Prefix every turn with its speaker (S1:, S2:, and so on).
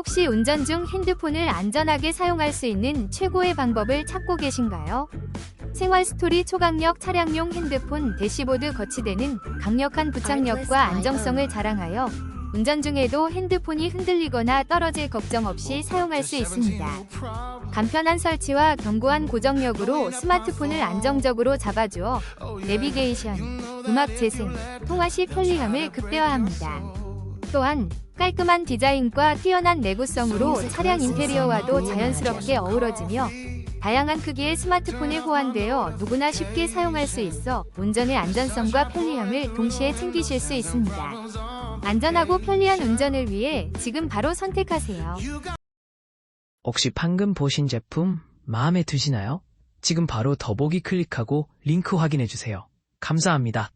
S1: 혹시 운전 중 핸드폰을 안전하게 사용할 수 있는 최고의 방법을 찾고 계신가요? 생활 스토리 초강력 차량용 핸드폰 대시보드 거치대는 강력한 부착력과 안정성을 자랑하여 운전 중에도 핸드폰이 흔들리거나 떨어질 걱정 없이 사용할 수 있습니다. 간편한 설치와 견고한 고정력으로 스마트폰을 안정적으로 잡아주어 내비게이션, 음악 재생, 통화 시 편리함을 극대화합니다. 또한 깔끔한 디자인과 뛰어난 내구성으로 차량 인테리어와도 자연스럽게 어우러지며 다양한 크기의 스마트폰에 호환되어 누구나 쉽게 사용할 수 있어 운전의 안전성과 편리함을 동시에 챙기실 수 있습니다. 안전하고 편리한 운전을 위해 지금 바로 선택하세요.
S2: 혹시 방금 보신 제품 마음에 드시나요? 지금 바로 더보기 클릭하고 링크 확인해 주세요. 감사합니다.